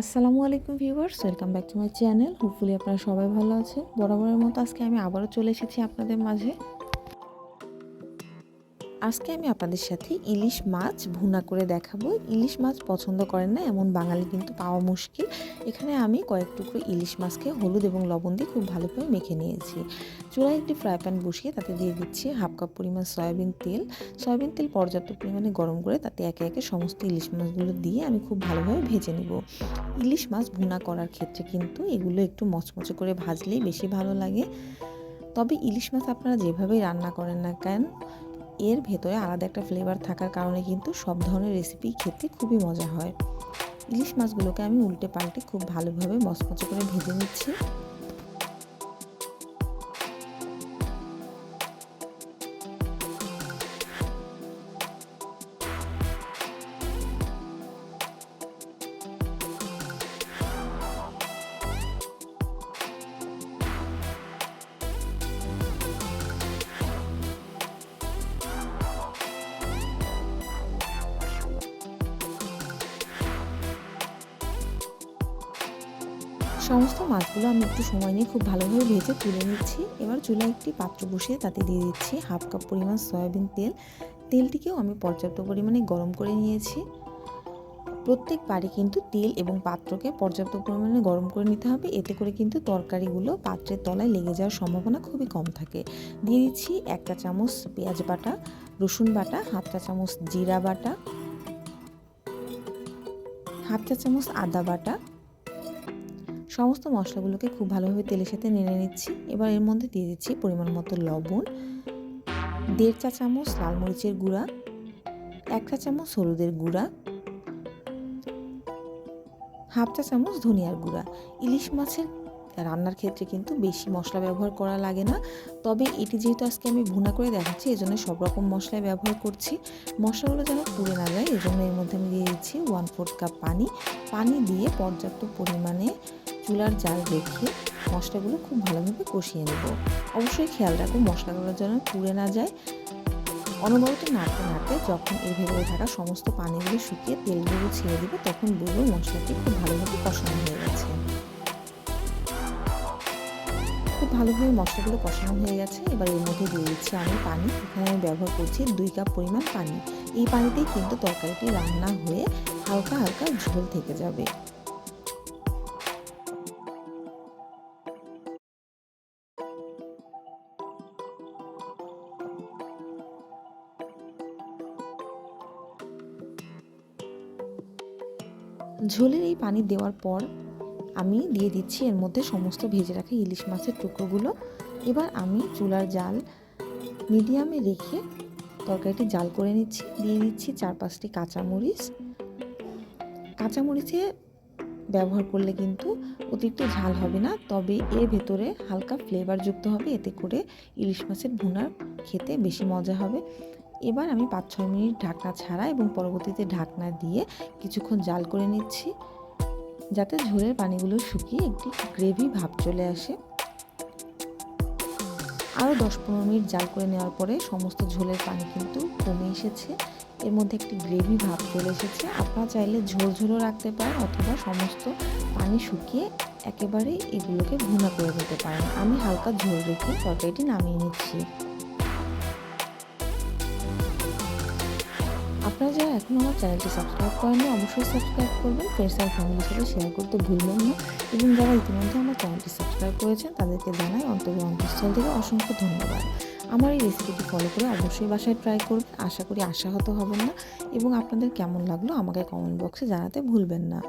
আসসালামু আলাইকুম viewers, welcome back to my channel. Hopefully আপনারা সবাই ভালো আছেন। বরাবরের মতো আজকে আমি আবারও চলে এসেছি আপনাদের মাঝে। আজকে আমি আপনাদের সাথে ইলিশ মাছ ভুনা করে দেখাবো। ইলিশ মাছ পছন্দ করেন না এমন বাঙালি কিন্তু পাওয়া মুশকিল। এখানে আমি কয়েক টুকরো ইলিশ মাছকে হলুদ এবং লবণ দিয়ে খুব ভালোভাবে মেখে নিয়েছি। চুলায় একটি ফ্রাই প্যান বসিয়ে তাতে দিয়ে দিচ্ছি হাফ কাপ পরিমাণ সয়াবিন তেল। সয়াবিন তেল পর্যাপ্ত পরিমাণে গরম করে তাতে একে একে সমস্ত ইলিশ মাছগুলো দিয়ে আমি খুব ভালোভাবে ভেজে নেব। ইলিশ মাছ ভুনা করার ক্ষেত্রে কিন্তু এগুলো একটু মচমচে করে ভাজলেই বেশি ভালো লাগে। তবে ইলিশ মাছ আপনারা যেভাবেই রান্না করেন না কেন এর ভেতরে আলাদা একটা ফ্লেভার থাকার কারণে কিন্তু সব ধরনের রেসিপি খেতে খুবই মজা হয়। ইলিশ মাছগুলোকে আমি উল্টে পাল্টে খুব ভালোভাবে মচমচে করে ভেজে নিচ্ছি। সমস্ত মাছগুলো আমি একটু সময় নিয়ে খুব ভালোভাবে ভেজে তুলে নিচ্ছি। এবার চুলায় একটি পাত্র বসিয়ে তাতে দিয়ে দিচ্ছি হাফ কাপ পরিমাণ সয়াবিন তেল। তেলটিকেও আমি পর্যাপ্ত পরিমাণে গরম করে নিয়েছি। প্রত্যেক বাড়ি কিন্তু তেল এবং পাত্রকে পর্যাপ্ত পরিমাণে গরম করে নিতে হবে। এতে করে কিন্তু তরকারিগুলো পাত্রের তলায় লেগে যাওয়ার সম্ভাবনা খুবই কম থাকে। দিয়ে দিচ্ছি একটা চামচ পেঁয়াজ বাটা, রসুন বাটা, হাফ চা চামচ জিরা বাটা, হাফ চা চামচ আদা বাটা সমস্ত মশলাগুলোকে খুব ভালোভাবে তেলের সাথে নেড়ে নিচ্ছি। এবার এর মধ্যে দিয়ে দিচ্ছি পরিমাণ মতো লবণ, দেড় চা চামচ লাল মরিচের গুঁড়া, এক চা চামচ হলুদের গুঁড়া, হাফ চা চামচ ধনিয়ার গুঁড়া। ইলিশ মাছের রান্নার ক্ষেত্রে কিন্তু বেশি মশলা ব্যবহার করা লাগে না। তবে এটি যেহেতু আজকে আমি ভুনা করে দেখাচ্ছি এই জন্য সব রকম মশলাই ব্যবহার করছি। মশলাগুলো যেন পুড়ে না যায় এই জন্য এর মধ্যে আমি দিয়ে দিচ্ছি ওয়ান ফোর্থ কাপ পানি। পানি দিয়ে পর্যাপ্ত পরিমাণে চুলার জাল রেখে মশলাগুলো খুব ভালোভাবে কষিয়ে নেব। অবশ্যই খেয়াল রাখব মশলাগুলো যেন পুড়ে না যায়। অনবরত নাড়তে নাড়তে যখন এর ভেতরে থাকা সমস্ত পানিগুলো শুকিয়ে তেলগুলো ছেড়ে দিবে, তখন বুঝব মশলাটি খুব ভালোভাবে কষানো হয়ে গেছে। খুব ভালোভাবে মশলাগুলো কষানো হয়ে গেছে। এবার এর মধ্যে দিয়ে দিচ্ছি আমি পানি। এখানে আমি ব্যবহার করছি দুই কাপ পরিমাণ পানি। এই পানিতেই কিন্তু তরকারিটি রান্না হয়ে হালকা হালকা ঝোল থেকে যাবে। ঝোলের এই পানি দেওয়ার পর আমি দিয়ে দিচ্ছি এর মধ্যে সমস্ত ভেজে রাখা ইলিশ মাছের টুকরোগুলো। এবার আমি চুলার জাল মিডিয়ামে রেখে তরকারিটি জাল করে নিচ্ছি। দিয়ে দিচ্ছি চার পাঁচটি কাঁচামরিচ। কাঁচামরিচে ব্যবহার করলে কিন্তু অতিরিক্ত ঝাল হবে না, তবে এর ভেতরে হালকা ফ্লেভার যুক্ত হবে, এতে করে ইলিশ মাছের ভুনার খেতে বেশি মজা হবে। এবার আমি পাঁচ ছয় মিনিট ঢাকনা ছাড়া এবং পরবর্তীতে ঢাকনা দিয়ে কিছুক্ষণ জাল করে নিচ্ছি, যাতে ঝোলের পানিগুলো শুকিয়ে একটি গ্রেভি ভাব চলে আসে। আরও দশ পনেরো মিনিট জাল করে নেওয়ার পরে সমস্ত ঝোলের পানি কিন্তু কমে এসেছে। এর মধ্যে একটি গ্রেভি ভাব চলে এসেছে। আপনারা চাইলে ঝোল ঝোলও রাখতে পারেন অথবা সমস্ত পানি শুকিয়ে একেবারে এগুলোকে ভুনা করে দিতে পারেন। আমি হালকা ঝোল রেখে তরকারিটি নামিয়ে নিচ্ছি। আপনারা যারা এখন আমার চ্যানেলটি সাবস্ক্রাইব করেন না অবশ্যই সাবস্ক্রাইব করবেন ফ্রেন্ডস আর ফ্যামিলির সাথে শেয়ার করতে ভুলবেন না। এবং যারা ইতিমধ্যে আমার চ্যানেলটি সাবস্ক্রাইব করেছেন, তাদেরকে জানাই অন্তরের অন্তঃস্থল থেকে অসংখ্য ধন্যবাদ। আমার এই রেসিপিটি ফলো করে অবশ্যই বাসায় ট্রাই করবেন, আশা করি আশাহত হবেন না। এবং আপনাদের কেমন লাগল আমাকে কমেন্ট বক্সে জানাতে ভুলবেন না।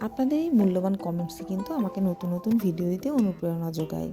আপনাদের এই মূল্যবান কমেন্টসই কিন্তু আমাকে নতুন নতুন ভিডিও দিতে অনুপ্রেরণা যোগায়।